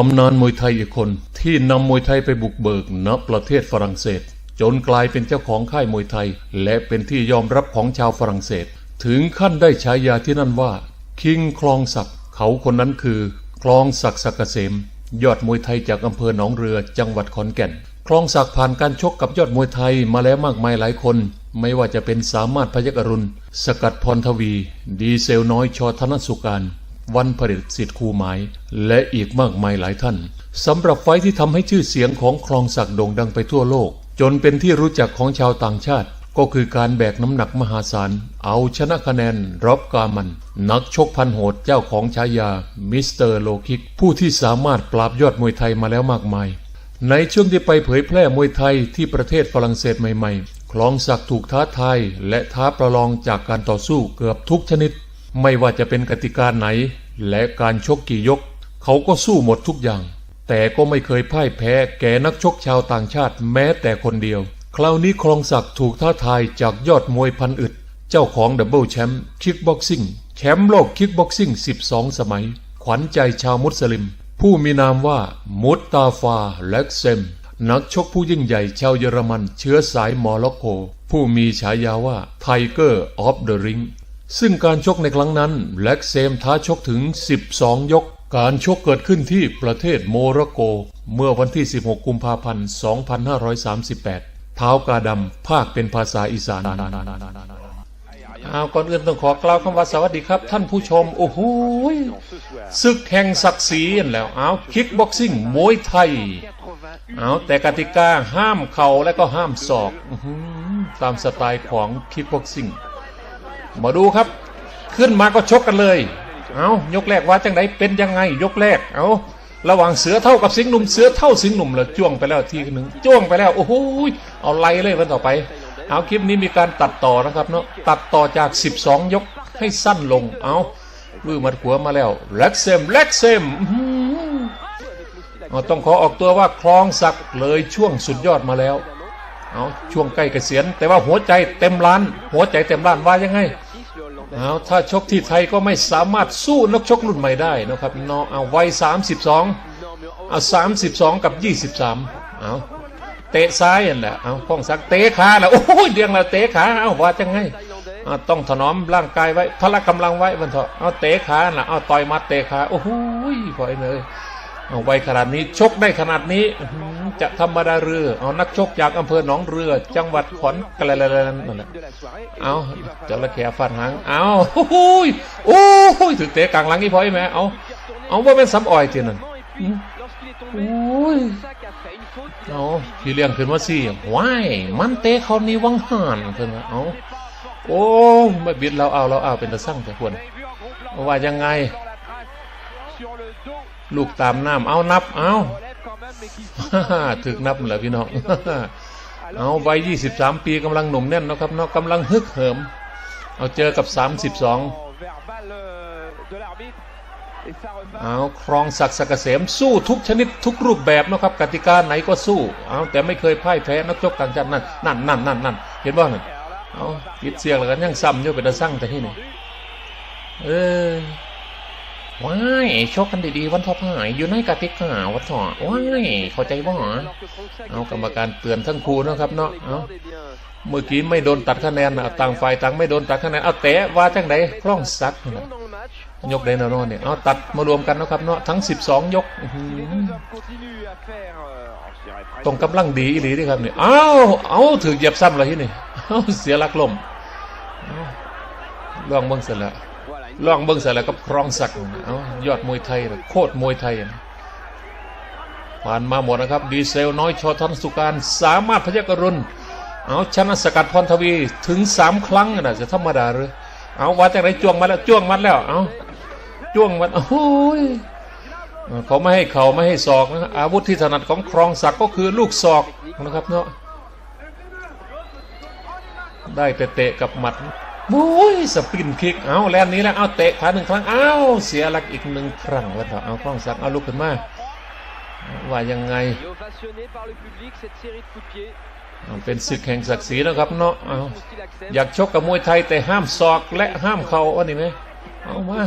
ตำนานมวยไทยอีกคนที่นำมวยไทยไปบุกเบิกณประเทศฝรั่งเศส จนกลายเป็นเจ้าของค่ายมวยไทย และเป็นที่ยอมรับของชาวฝรั่งเศส ถึงขั้นได้ฉายาที่นั่นว่า คิงคลองศักดิ์เขาคนนั้นคือคลองศักดิ์ศักเกษม ยอดมวยไทยจากอำเภอหนองเรือจังหวัดขอนแก่น คลองศักดิ์ผ่านการชกกับยอดมวยไทยมาแล้วมากมายหลายคน ไม่ว่าจะเป็นสามารถพยักรุณ สกัดพรทวี ดีเซลน้อยชอธนสุการ วันผลิตสิทธิ์ครูหมายและอีกมากมายหลายท่านสำหรับไฟท์ที่ทำให้ชื่อเสียงของคลองศักดิ์โด่งดังไปทั่วโลก จนเป็นที่รู้จักของชาวต่างชาติ ก็คือการแบกน้ำหนักมหาศาล เอาชนะคะแนนรอบกามัน นักชกพันโหดเจ้าของฉายามิสเตอร์โลคิก ผู้ที่สามารถปราบยอดมวยไทยมาแล้วมากมาย ในช่วงที่ไปเผยแพร่มวยไทยที่ประเทศฝรั่งเศสใหม่ๆคลองศักดิ์ถูกท้าทายและท้าประลองจากการต่อสู้เกือบทุกชนิด ไม่ว่าจะเป็นกติกาไหน และการชกกี่ยก เขาก็สู้หมดทุกอย่าง แต่ก็ไม่เคยพ่ายแพ้แก่นักชกชาวต่างชาติแม้แต่คนเดียว คราวนี้คลองศักดิ์ถูกท้าทายจากยอดมวยพันอึด เจ้าของดับเบิลแชมป์คิกบ็อกซิ่งแชมป์โลกคิกบ็อกซิ่ง 12 สมัย ขวัญใจชาวมุสลิม ผู้มีนามว่ามุตตาฟาเล็กเซม นักชกผู้ยิ่งใหญ่ชาวเยอรมัน เชื้อสายมอร็อกโก ผู้มีฉายาว่าไทเกอร์ออฟเดอะริง ซึ่งการชกในครั้งนั้นแล็กเซมท้าชกถึง 12 ยก การชกเกิดขึ้นที่ประเทศโมร็อกโก เมื่อวันที่ 16 กุมภาพันธ์ 2538 เท้ากาดำภาคเป็นภาษาอีสานเอาก่อนอื่นต้องขอกล่าวคำว่าสวัสดีครับ ท่านผู้ชม โอ้โหศึกแห่งศักดิ์ศรีแล้วเอาคิกบ็อกซิ่งมวยไทย เอาแต่กติกาห้ามเข่าและก็ห้ามศอก ตามสไตล์ของคิกบ็อกซิ่ง มาดูครับ ขึ้นมาก็ชกกันเลย เอายกแรกว่าจังไดเป็นยังไง ยกแรก เอาระหว่างเสือเท่ากับสิงหนุ่มเสือเท่าสิงหนุ่มเลยจ้วงไปแล้วทีหนึ่งจ้วงไปแล้ว โอ้โหเอาไล่เลยวันต่อไป เอาคลิปนี้มีการตัดต่อนะครับเนาะตัดต่อจาก 12 ยกให้สั้นลง เอามือมัดหัวมาแล้วแล็กเซมแล็กเซมอ๋อต้องขอออกตัวว่าคลองศักเลยช่วงสุดยอดมาแล้ว เอาช่วงใกล้เกษียณแต่ว่าหัวใจเต็มล้าน หัวใจเต็มล้านว่ายังไง เอาถ้าชกที่ไทยก็ไม่สามารถสู้นักชกรุ่นใหม่ได้นะครับเนาะเอาวัย32เอา32 กับ 23เอาเตะซ้ายนั่นแหละเอาข้องสักเตะขาแล้วโอ้ยเดียงแล้วเตะขาเอาว่าจังไงเอาต้องถนอมร่างกายไว้พละกำลังไว้มันเถอะเอาเตะขาน่ะเอาต่อยมัดเตะขาโอ้โหพอยเลย เอาไว้ขนาดนี้ชกได้ขนาดนี้จะธรรมดาเรือเอานักชกจากอำเภอหนองเรือ จังหวัดขอนแก่นนั่นแหละเอาจระเข้ฟันหางเอาโอ้ยโอ้ยถึงเตะกลางหลังนี่พอไหมเอาเอาว่าเป็นซ้ำอ่อยทีนั่นโอ้ยเอาพี่เลี้ยงขึ้นมาสิว้ายมันเตะเขานี่วังหันขึ้นมาเอาโอ้ไม่บิดเราเอาเราเอาเป็นตะสั่งแต่ควรว่ายังไง ลูกตามน้ำเอานับเอาถึกนับเหรอพี่น้องเอาวัย23ปีกำลังหนุ่มแน่นนะครับเนาะกำลังฮึกเหิม เอาเจอกับ32เอาครองศักดิ์ศักเกษมสู้ทุกชนิดทุกรูปแบบนะครับกติกาไหนก็สู้เอาแต่ไม่เคยพ่ายแพ้นักชกต่างชาตินั่นนั่นนั่นนั่นนั่นเห็นบ้านั่นเอาปิดเสียงแล้วกันยังซ้ำอยู่เป็นตะสั่งแต่ที่นี่เออ ว้ายชกกันดีๆวันทอผ่ายอยู่ในกติกาวันทอว้ายเข้าใจบ่าเอากรรมการเตือนทั้งคู่นะครับเนาะเอาเมื่อกี้ไม่โดนตัดคะแนนนะต่างฝ่ายต่างไม่โดนตัดคะแนนเอาเตะว่าจังไดคล่องซักนะยกได้แน่นอนเนี่ยเอาตัดมารวมกันนะครับเนาะทั้ง 12 ยกตรงกำลังดีอีหลีครับเนี่ยเอาเอาถือเหยียบซ้ำเลยที่นี่เสียหลักลมเอาลองเบิ่งเสร็จแล้ว ลองเบิ้งใส่แล้วกับครองศักดิ์เอายอดมวยไทยโคตรมวยไทยนะผ่านมาหมดนะครับ ดีเซลน้อยชอทันสุการสามารถพยักรุณเอาชนะสกัดพรทวีถึงสามครั้งนะจะธรรมดาหรือเอาว่าจากไหนจ้วงมาแล้วจ้วงมันแล้วเอาจ้วงมันโอ้ยเขาไม่ให้เขาไม่ให้ศอกนะอาวุธที่ถนัดของครองศักดิ์ก็คือลูกศอกนะครับเนาะได้แต่เตะกับหมัด บุ้ยสปินคิกเอาแลนนี้แล้วเอาเตะขาหนึ่งครั้งเอาเสียหลักอีกหนึ่งครั้งแล้วต่เอาคล้องสักเอาลุกขึ้นมาว่ายังไงเป็นศึกแห่งศักดิ์ศรีนะครับเนาะเอาอยากชกกับมวยไทยแต่ห้ามศอกและห้ามเข่าว่านี่ไหมเอามา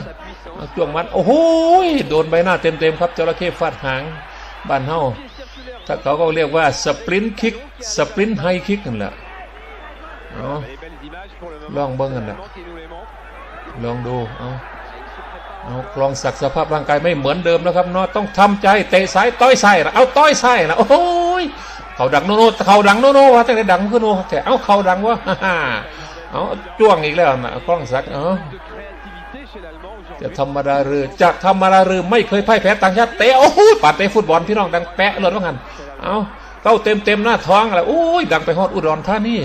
เอาจ้วงมัดโอ้โหโดนใบหน้าเต็มๆครับจระเข้ฟาดหางบ้านเฮาถ้าเขาก็เรียกว่าสปรินต์คิกสปรินต์ไฮคิกนั่นแหละ เอาลองเบิ้งกันนะลองดูเอาเอาคลองศักดิ์สภาพร่างกายไม่เหมือนเดิมนะครับเนาะต้องทำใจเตะซ้ายต้อยซ้ายนะเอาต้อยซ้ายนะโอ้ยเขาดังโนโนเขาดังโนโนวะแต่ได้ดังขึ้นโนแต่เอาเขาดังวะฮ่าฮ่าเอาจ้วงอีกแล้วนะคลองศักดิ์เอาจะธรรมดาหรือจะธรรมดาหรือไม่เคยพ่ายแพ้ต่างชาติเตะโอ้ยปัดเตะฟุตบอลพี่น้องดังแปะเลยว่างันเอาเข้าเต็มเต็มๆหน้าท้องอะไรโอ้ยดังไปฮอดอุดรธานี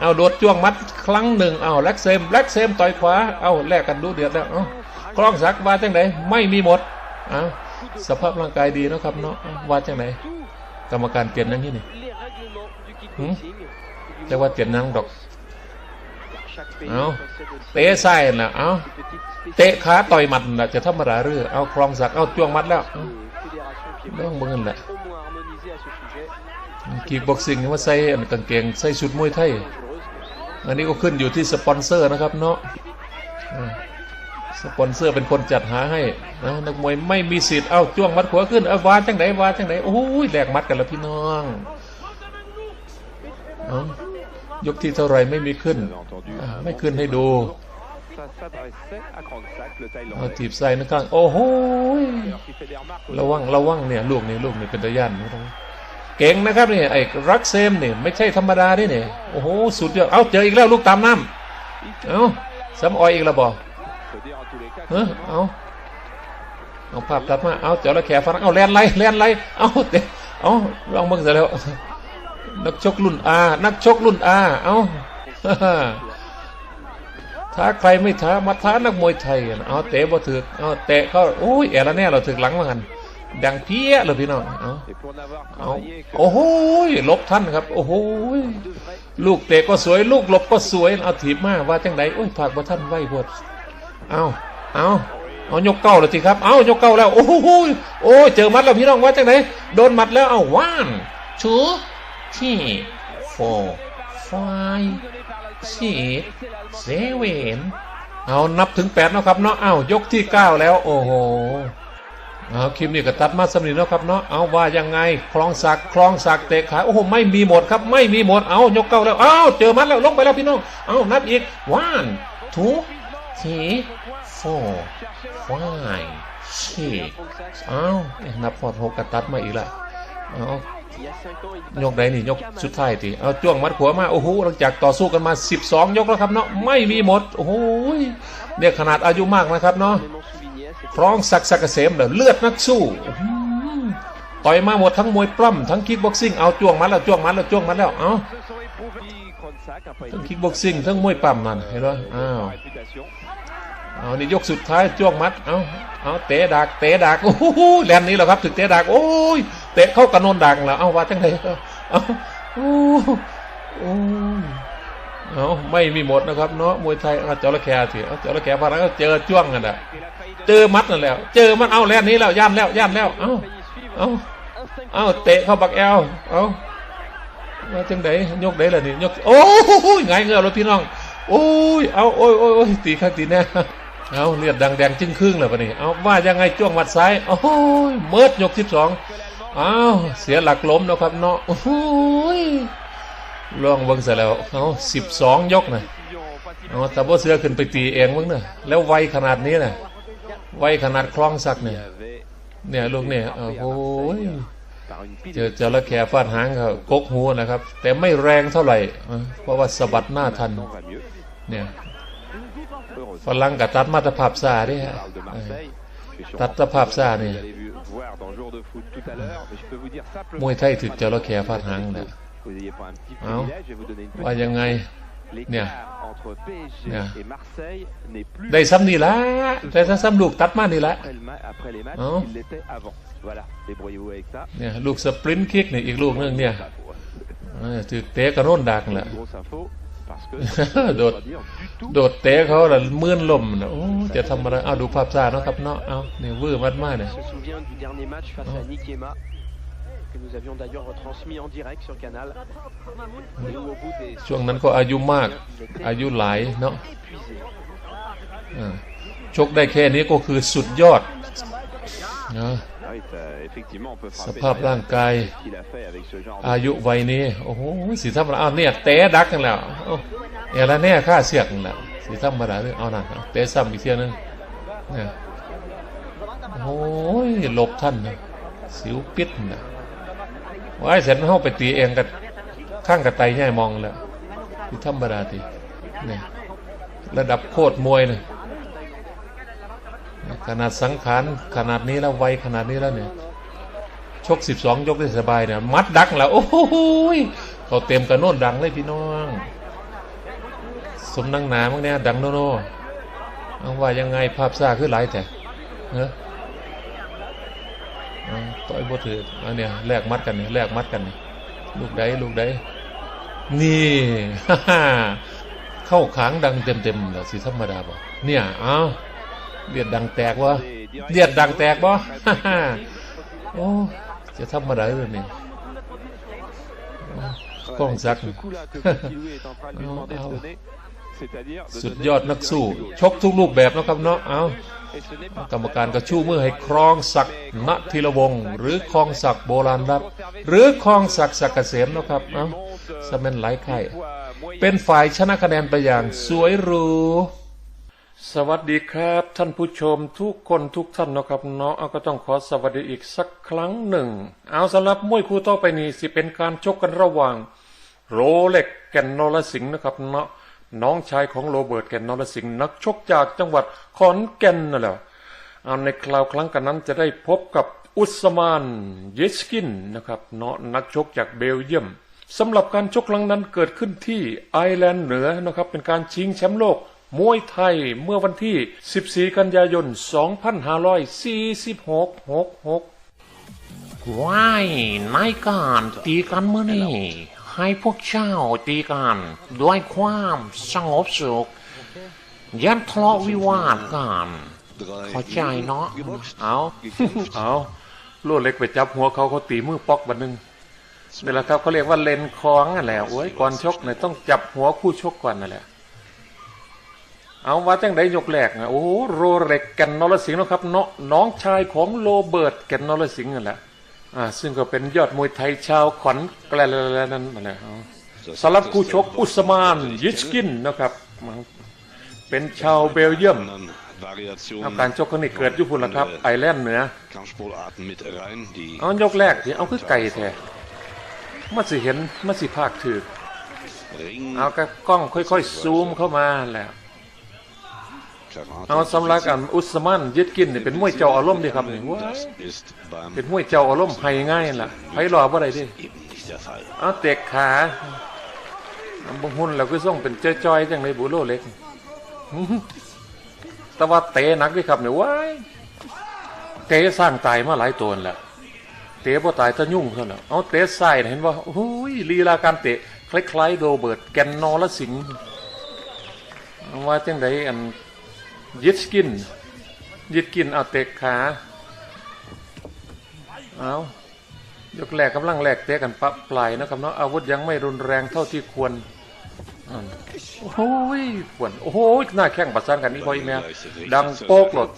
เอาโดดจ้วงมัดครั้งหนึ่งเอาแล็กเซมแล็กเซมต่อยขวาเอาแลกกันดูเดือดแล้วเอาคล้องสักว่าจังไหนไม่มีหมดเอาสภาพร่างกายดีเนาะครับเนาะว่าจังไหนกรรมการเปลี่ยนนั่งที่นี่ Hmm? จะว่าเปลี่ยนนั่งดอกเอาเตะไส้น่ะเอาเตะขาต่อยหมัดน่ะจะธรรมดาหรือเอาคลองสักเอาจ้วงมัดแล้วเอาเรื่องเบิ่งแหละกีบ็อกซิ่งนี่ว่าใส่อันกางเกงใส่ชุดมวยไทย อันนี้ก็ขึ้นอยู่ที่สปอนเซอร์นะครับเนาะสปอนเซอร์เป็นคนจัดหาให้นะนักมวยไม่มีสิทธิ์เอ้าจ้วงมัดขวาขึ้นเอาวาจังไหนวาจังไหนโอ้ยแหลกมัดกันแล้วพี่น้องอยกที่เท่าไรไม่มีขึ้น ไม่ขึ้นให้ดูเอาถีบใส่นะครับโอ้โหยระวังระวังเนี่ยลูกนี่ลูกนี่เป็นตะยันไม่ต้อง เก่งนะครับนี่ไอ้รักเซมเนี่ยไม่ใช่ธรรมดาด้วยเนี่ยโอ้โหสุดยอดเอาเจออีกแล้วลูกตามน้ำเอาซ้ำออยอีกแล้วบ่เฮ้ยเอาเอาภาพตัดมาเอาเจ้าละแขฝรั่งเอาแลนไล่แลนไลเอาเดี๋ยวเอาลองเบิ่งเสร็จแล้วนักชกรุ่นอานักชกรุ่นอาเอาท้าใครไม่ท้ามาท้านักมวยไทยเอาเตะบ่ถึกเอาเตะเขาโอ้ยแอละแน่เราถึกหลังมากัน ดังเพี้ยเลยพี่น้องเอาเอาโอ้โหยหลบท่านครับ โอ้โหยลูกเตะก็สวย ลูกหลบก็สวย เอาถีบมาว่าจังไดโอ้ยผากบ่ท่านไหวพวดเอาเอาเอายกเก้าเลยทีครับ เอายกเก้าแล้ว โอ้โหยโอ้ยเจอมัดแล้วพี่น้องว่าจังไหนโดนมัดแล้วเอาว่านชูที่โฟไฟสีเซเวนเอานับถึงแปดเนาะครับเนาะเอายกที่เก้าแล้ว โอ้โห เอาคลิปนี้ก็ตัดมาสำนีเนาะครับเนาะเอาว่ายังไงคลองสักคลองสักเตะขาโอ้โหไม่มีหมดครับ ไม่มีหมดเอายกเก้าแล้วเอาเจอมัดแล้วลงไปแล้วพี่น้องเอานับอีกว่านทู three four five six อ้านับพอดหกกระตัดมาอีกละเอายกใดนี่ยกสุดท้ายทีเอาจ้วงมัดขวามาโอ้โหหลังจากต่อสู้กันมา 12 ยกแล้วครับเนาะไม่มีหมดโอ้โหเนี่ยขนาดอายุมากนะครับเนาะ พร้องศักดิ์ศักเกษมเด้อเลือดนักสู้ต่อยมาหมดทั้งมวยปล้ำทั้งคิกบ็อกซิ่งเอาจ้วงมัดแล้วจ้วงมัดแล้วจ้วงมัดแล้วเอาทั้งคิกบ็อกซิ่งทั้งมวยปล้ำนั่นเห็นไหมอ้าวเอานี่ยกสุดท้ายจ้วงมัดเอาเอาเตะดักเตะดักโอ้โหแลนนี้แหละครับถึงเตะดักโอ้ยเตะเข้ากระนนดังแล้วเอาว่าจังไงเอาโอ้โอ้ เอาไม่มีหมดนะครับเนาะมวยไทยเอาจระเข้สิเอาจระเข้พารังเจอจ้วงกันอะเจอมัดนั่นแหล้ว เจอมันเอาแลนนี้แล้วย่านแล้วย่านแล้วเอาเอาเอาเตะเข้าบักแอลเอาว่าจังไดยกไดล่ะนี่ยกโอ้ยไงเงือบแล้วพี่น้องโอ้ยเอาโอ้ยโอ้ยโอ้ยตีข้างตีแน่เอาเลือดดังแดงจึ้งครึ่งเลยปะนี่เอาว่ายังไงจ้วงมัดซ้ายโอ้ยเมิดยกสิบสองเอาเสียหลักล้มแล้วครับเนาะโอ้ย ล่วงเบิ้งเสร็จแล้วเอาสิบสองยกนะเอาต่ว่าเสือขึ้นไปตีเองมึงเนอะแล้วไวขนาดนี้นะไวขนาดคล้องสักเนี่ยเนี่ยลูกเนี่ยโอ้โหยเจอจระเข้ฟาดหางเขากกหูนะครับ แต่ไม่แรงเท่าไหร่ เพราะว่าสะบัดหน้าทัน เนี่ยฝรั่งกับตัดมาตรภาพซาดิฮะตัดสภาพซ่านี่มวยไทยถึกจระเข้ฟาดหางเนี่ย เอาว่ายังไงเนี่ยเนี่ยได้ได้ซ้ำนี่ละได้ซ้ำลูกตัดมานี่ละเอาเนี่ยลูกสปรินต์คิกเนี่ยอีกลูกนึงเนี่ยเออถึกเตะกระโน่นดักแหละโดโดดดโดดเตะเขาละมื่นลมนะโอ้จะทำอะไรเอาดูภาพซ่าเนาะครับเนาะเอาเนี่ยวื้อมัดมาเนี่ย que nous avions d'ailleurs retransmis en direct sur Canal. Et où au bout des ช่วงนั้นก็อายุมาก il était อายุหลายเนาะ épuisé. อ่าชกได้แค่นี้ก็คือสุดยอดนะ Ah oui, t'as- effectivement, on peut ส frapper ภาพ très ร่างกาย Ce qu'il a fait avec ce genre de อายุวัยนี้ โอ้โหสีธรรมดาอ้าวเนี่ยเตะดักกันแล้วเอ้าเนี่ยแล้วเนี่ยค่าเสียกนั่นแหละสีธรรมดาเลยเอานั่นเอาเตะซ้ำอีกเทียนึงเนี่ยโอ้ยหลบท่านนะสิวปิดนะ ว่าไอ้เสร็จเข้าไปตีเองกับข้างกับไตแง่มองแล้วสีธรรมดาทีเนี่ยระดับโคตรมวยเนะขนาดสังขารขนาดนี้แล้วไวขนาดนี้แล้วเนี่ยชก12ยกได้สบายเนี่ยมัดดักแล้ว โอ้โหเขาเต็มกระโน่นดังเลยพี่น้องสมนังหนามั้งเนี่ยดังโนโน่เอาว่ายังไงภาพซ่าคือหลายแต่เนอะ ต่อยบ่ถืออันเนี่ยแลกมัดกันเนี่ยแลกมัดกันเนี่ยลูกใดลูกใดนี่เข้าขางดังเต็มเต็มๆเหรอสิธรรมดาบ่เนี่ยเอาเลียดดังแตกวะเลียดดังแตกบ่โอ้จะธรรมดาเลยนี่ Ouais, Con avec Zach. Ce coup-là que Petit Louis est en train de lui Ah, demander ah. de donner, c'est-à-dire de สุด donner ยอดนักสู้ ชกทุกรูปแบบนะครับเนาะเอา Et ce n'est pas กรรมการก็ชูมือให้ครองศักดิ์ณธีรวงศ์หรือครองศักดิ์โบราณรัตน์หรือครองศักดิ์ศักดิ์เกษมนะครับเอาสมันหลายไข่เป็นฝ่ายชนะคะแนนไปอย่างสวยหรูสวัสดีครับท่านผู้ชมทุกคนทุกท่านนะครับเนาะเอาก็ต้องขอสวัสดีอีกสักครั้งหนึ่ง เอาสำหรับมวยคู่ต่อไปนี้สิเป็นการชกกันระหว่าง โรเล็กแก่นนรสิงห์นะครับเนาะ น้องชายของโรเบิร์ตแก่นนรสิงห์นักชกจากจังหวัดขอนแก่นนั่นแหละเอาในคราวครั้งกันนั้นจะได้พบกับอุสมานเยสกินนะครับเนาะนักชกจากเบลเยียมสำหรับการชกครั้งนั้นเกิดขึ้นที่ไอร์แลนด์เหนือนะครับเป็นการชิงแชมป์โลกมวยไทยเมื่อวันที่ 14 กันยายน 2546 66 ว้ายนายการตีกันเมื่อนี่ ให้พวกเจ้าตีกันด้วยความสงบสุขยันทะเลาะวิวาทกันเข้าใจเนาะเอาเอาลวดเล็กไปจับหัวเขาเขาตีมือปอกบันนึงนี่แหละครับเขาเรียกว่าเลนคลองนั่นแหละโอ้ยก่อนชกเนี่ยต้องจับหัวคู่ชกก่อนนั่นแหละเอาว่าจังไดยกแรกนะโอ้โหโรเล็กแก่นนรสิงห์นะครับเนาะน้องชายของโรเบิร์ตแก่นนรสิงห์นั่นแหละ ซึ่งก็เป็นยอดมวยไทยชาวขอนแกลนั่นนั่นแหละเอาสำหรับคู่ชกอุสมานยิชกินนะครับ เป็นชาวเบลเยียมเอาการชกครั้งนี้เกิดอยุพุ่นละครับ ไอร์แลนด์เหนือ Kampfsportarten mit rein, die เอายกแรกที่เอาคือไก่แท้มาสิเห็นมาสิภาคถือ Ring, เอากระกล้องค่อยๆ ซูมเข้ามาแล้ว Karate, เอาสำหรับอันอุสมานยึดกินนี่เป็นมวยเจ้าอารมณ์ดีครับนี่ว้าย das ist beim เป็นมวยเจ้าอารมณ์ไห้ง่ายล่ะไผรอบ่ได้ดิ eben nicht der Fall. เอาเตะขาอันบางหุ่นเราก็ส่งเป็นจ้อยๆจังเลยบุโรเล็กอื้อหือแต่ว่าเตะหนักด้วยครับเนี่ยว้ายเตะสร้างตายมาหลายตัวนั่นแหละเตะบ่ตายถ้ายุ่งเท่านั้นเอาเตะใส่เห็นว่าโอ้ยลีลาการเตะคล้ายๆโรเบิร์ตแกนนอละสิงห์เอาว่าจังไดอัน ยึดกิน ยึดกินเอาเตะขาเอายกแรกกำลังแรกเตะกันปับปลายนะครับเนาะอาวุธยังไม่รุนแรงเท่าที่ควรโอ้ยปวดโอ้โหยหน้าแข้งประสานกันนี่พออีแม่ดังโป๊กหลด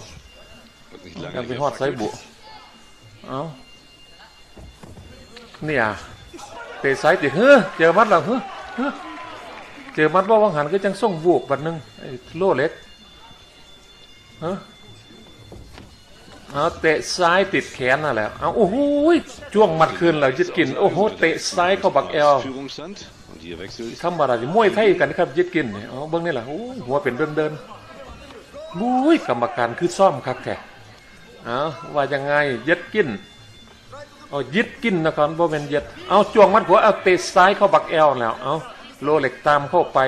ยังไป nicht ฮอดไซบุเอาเนี่ยเตะซ้ายติเฮ้อเจอมัดแล้วเฮ้อเจอมัดว่าวังหันก็จังส่งบวกบัดนึงไอ้โลเล็ก ฮะเอาเตะซ้ายติดแขนน่ะแหละเอาโอ้โหจ้วงมัดคืนแล้วยึดกิน โอ้โห เตะซ้ายเข้าบักแอล Führungsstand. Und hier wechselt ธรมดาสิมวยไทยกันครับยึดกินเนี่ยเอาเบิ่งนี่แหละโอ้หัวเป็นเดินเดินๆบุ้ยกรรมการคือซ่อมครับแกเอาว่ายังไงยึดกินเอายึดกินนะครับบ่เป็นยึดเอาจ้วงมัดหัวเอาเตะซ้ายเข้าบักแอลแล้วเอาโลเล็กตามเข้าไป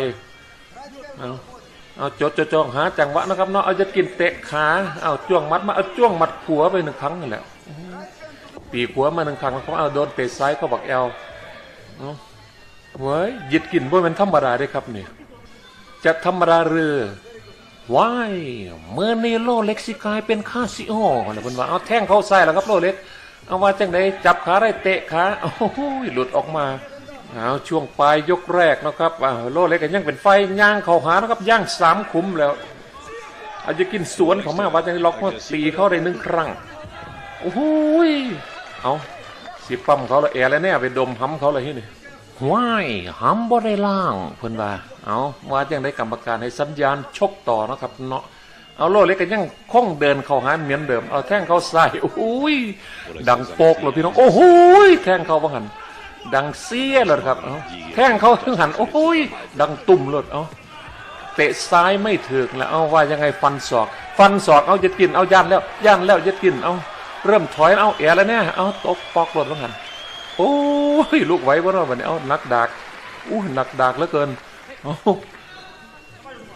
เอา เอาจดจดจ้องหาจังหวะนะครับเนาะเอายึดกินเตะขาเอาจ้วงมัดมาเอาจ้วงมัดหัวไปหนึ่งครั้งนั่นแหละปีกหัวมาหนึ่งครั้งแล้วเขาเอาโดนเตะซ้ายเขาบักแอลเอาเว้ยยึดกินบ่เป็นธรรมดาได้ครับเนี่ยจะธรรมดาเรือว้ายเมื่อนี้โลเล็กสิกลายเป็นคาสิโอนะเพิ่นว่าเอาแท่งเข้าใส่แล้วครับโลเล็กเอาว่าจังไดจับขาได้เตะขาโอ้โหหลุดออกมา เอาช่วงปลายยกแรกนะครับอ่าโลเล็กก็ยังเป็นไฟย่างเข่าหานะครับย่างสามขุ้มแล้วอาจจะกินสวนเขามาว่าจะได้ล็อกเขาตีเขาได้หนึ่งครั้งโอ้โหเอาสิปั๊มเขาละแอร์แล้วแน่ไปดมห้ำเขาเลยที่นี่ว้ายห้ำบ่ได้ล่างเพิ่นว่าเอาว่าจังได้กรรมการให้สัญญาณชกต่อนะครับเนาะเอาโลเล็กก็ยังคงเดินเข้าหาเหมือนเดิมเอาแท่งเขาใส่โอ้ยดังโปกเลยพี่น้องโอ้โหแท่งเขาบังหัน ดังเสียเลยครับเอาแท่งเขาถึงหันโอ้โหยดังตุ่มเลยเอาเตะซ้ายไม่ถึงแล้วเอาว่ายังไงฟันศอก ฟันศอกเอาจะกินเอาย่านแล้วย่านแล้วจะกินเอาเริ่มถอยเอาแอแล้วเนี่ยเอาตกปอกหลดแล้วกันโอ้ยลูกไหววะเนาะวันนี้เอานักดากอู้หนักดากเหลือเกินเอา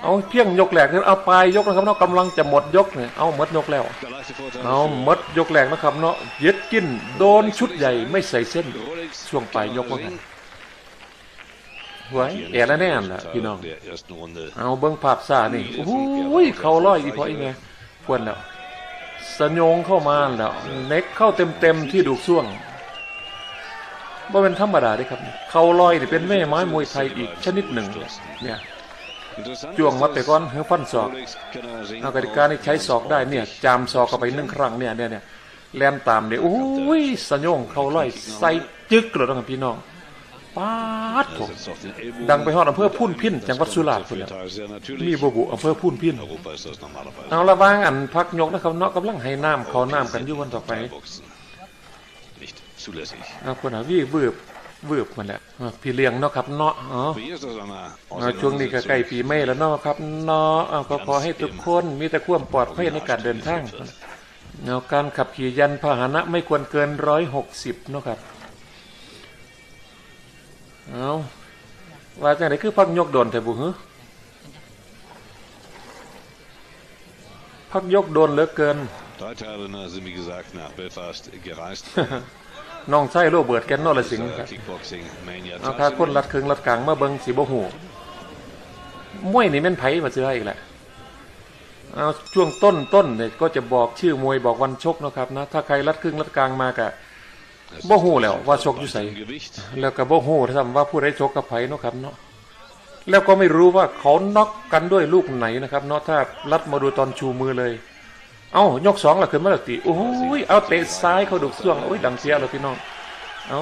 เอาเพียงยกแหลกเนี่ยเอาปลายยกนะครับเนาะกำลังจะหมดยกเนี่ยเอาหมดยกแล้วเอาหมดยกแหลกนะครับเนาะยึดกินโดนชุดใหญ่ไม่ใส่เส้นช่วงปลายยกว่ากัน Ring. ไว้แอแล้วแน่นล่ะพี่น้องเอาเบิ้งภาพซ่านี่โอ้ยเขาร้อยอีพออีไงควรแล้วสะโยงเข้ามาแล้วเน็กเข้าเต็มเต็มๆที่ดูกซ่วงบ่าเป็นธรรมดาด้ครับ เขาลอยนี่เป็นแม่ไม้มวยไทยอีกชนิดหนึ่งเนี่ย จ้วง ist, มาแต่ dass ก้อนเฮือฟันศอก Rolex kann er Ring เอากติกานี่ใช้ศอกได้เนี่ย จามศอกเข้าไปหนึ่งครั้งเนี่ยเนี่ยเนี่ยแลนตามเนี่ยโอ้ยสะโยงเขาลอยใส่จึกเลยนะครับพี่น้องป๊าดผม setzt auf den Ellbogen. ดังไปฮอดอำเภอพุ่นพินจังหวัดสุราษฎร์พุ่นแหล้ว Total sehr มี natürlich. บบุอำเภอพุ่นพิน In Europa ist das normalerweise. เอาละวางอันพักยกนะครับเนาะกำลังให้น้ำเขาน้ำกันอยู่วันต่อไป Boxen. Nicht zulässig. เอาคนหาวี่วืบ วืบมันแหละอะพี่เลี้ยงเนาะครับเนาะอ๋อ Aber hier ist das einmal เอาช่วงนี้ก็ใกล้ปีใหม่แล้วเนาะครับเนาะเอาก็ขอให้ทุกคนมีแต่ความปลอดภัยในการเดินทางเอาการขับขี่ยันพาหนะไม่ควรเกินร้อยหกสิบเนาะครับเอาว่าจังไดคือพักยกโดนแต่บุหือพักยกโดนเหลือเกิน Drei Teilnehmer sind, wie gesagt, nach Belfast gereist. น้องไส้โรเบิร์ตแกนนอร์สิงห์ครับ Kickboxing Mania เอาถ้าคนรัดครึ่งรัดกลางมาเบิงสีบ่หูมวยนี่แม่นไผมาเจออีกแหละเอาช่วงต้นต้นเนี่ยก็จะบอกชื่อมวยบอกวันชกเนาะครับนะถ้าใครรัดครึ่งรัดกลางมากะบ่ฮู้แล้วว่าชกอยู่ไส Gewicht. แล้วก็บ่หูทำว่าผู้ใดชกกับไผเนาะครับเนาะแล้วก็ไม่รู้ว่าเขาน็อกกันด้วยลูกไหนนะครับ เนาะถ้ารัดมาดูตอนชูมือเลย เอ้ายกสองและขึ้นมาแล้วตีโอ้ยเอาเตะซ้ายเขาดุกซ่วงโอ้ยดังเสียเลยพี่น้องเอา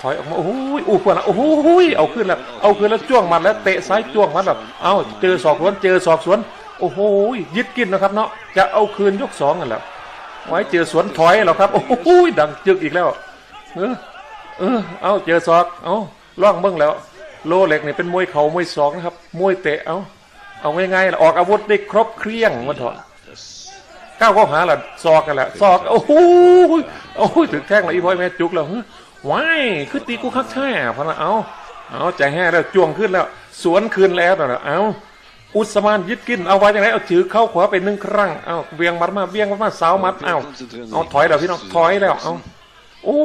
ถอยออกมาโอ้ยอู้ควรละโอ้ยเอาขึ้นแล้วเอาขึ้นแล้วจ้วงมันแล้วเตะซ้ายจ้วงมันแบบเอาเจอศอกสวนเจอศอกสวนโอ้โหยึดกินนะครับเนาะจะเอาคืนยกสองกันแล้วไว้เจอสวนถอยแล้วครับโอ้โหดังจึกอีกแล้วเออเออเอาเจอศอกเอาล่องเบิ้งแล้ว โลเหล็กนี่เป็นมวยเข่ามวยศอกนะครับมวยเตะเอาเอาง่ายๆล่ะออกอาวุธได้ครบเครื่องมาเถอะ ก้าวเข้าหาละศอกกันแหละศอกโอ้โหโอ้ยถึงแท่งเลยอีพอยแม่จุกแล้วฮ้ยว้ายคือตีกูคักแท้พะนะเอาเอาใจแห่แล้วจวงขึ้นแล้ว สวนคืนแล้วนะเอาอุสมานยึดกินเอาไว้ยังไงเอาถือเข้าขวาไปหนึ่งครั้งเอาเวียงมัดมาเวียงมัดมาสาวมัดเอาเอาถอยแล้วพี่น้องถอยแล้วเอาโอ้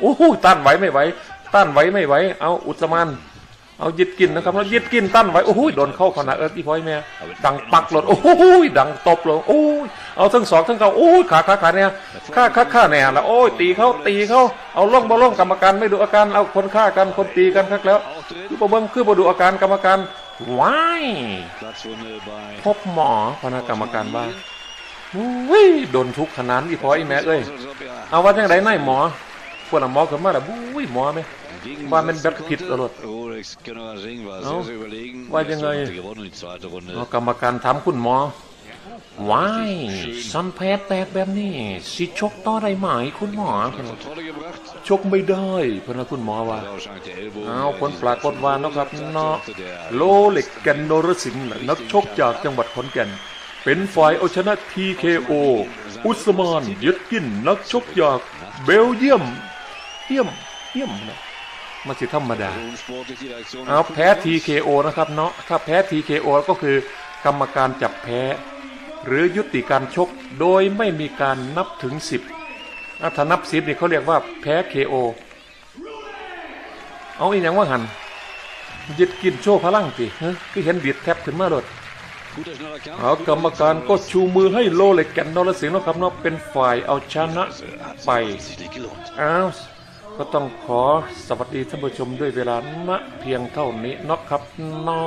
โอ้ต้านไหวไม่ไหวต้านไหวไม่ไหวเอาอุสมาน เอายึดกินนะครับแล้วยึดกินต้านไหวโอ้โหโดนเข้าขนาดเออที่พ่อยแม่ดังปักหลดโอ้โหดังตบเลยโอ้ยเอาทั้งสองทั้งเขาโอ้ยขาขาขาเนี่ยฆ่าฆ่าฆ่าเนี่ยแล้วโอ้ยตีเขาตีเขาเอาล่องบ่ล่องกรรมการไม่ดูอาการเอาคนฆ่ากันคนตีกันคักแล้วคือบ่เบิ่งคือบ่ดูอาการกรรมการว้าย Platzwunde bei พบหมอพนักกรรมการบ้าอุ้ยโดนทุกขนาดอีพออีแม่เอ้ย als ob er เอาว่าจังไดนายหมอพวกน่ะหมอขึ้นมาแล้วบุ้ยหมอไหม im War mit Gegensatz Bett Pit, konnte. Oder? Rolex General Ring war Ja. sehr, sehr überlegen. War Erste ja geil. Runde gewonnen, die zweite Runde. เอากรรมการถามคุณหมอว้ายสันแพ้แตกแบบนี้สิชกต่อได้ไหมคุณหมอ Kontrolle gebracht. ชกไม่ได้เพนนะคุณหมอว่า Da wahrscheinlich der Ellbogen. เอาผลปรากฏว่านะครับเนาะ Der โลเล็กแกันโนรสิงห์นักชกจากจังหวัดขอนแก่น เป็นฝ่ายเอาชนะ TKO อุสมานยึดกินนักชกจากเบลเยียมเยี่ยมเยี่ยมนะ มาสิธรรมดา unsportlich die Reaktion. เอาแพ้ TKO นะครับเนาะถ้าแพ้ TKO ก็คือกรรมการจับแพ้ หรือยุติการชกโดยไม่มีการนับถึง 10อะถ้านับ 10นี่เขาเรียกว่าแพ้ KO เอาอีกอย่างว่าหันยึดกินโชว์พลังสิฮะคือเห็นบิดแทบขึ้นมาโดด Guter, schneller Kampf. เอากรรมการก็ชูมือให้โลเล็กแกนนอรสิงห์นะครับเนาะเป็นฝ่ายเอาชนะ Hat ไป sich sichtlich gelohnt. อ้าว ก็ต้องขอสวัสดีท่านผู้ชมด้วยเวลาณเพียงเท่านี้นะครับนอ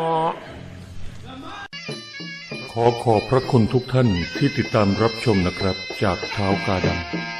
ขอขอบพระคุณทุกท่านที่ติดตามรับชมนะครับ จากเท้ากาดำ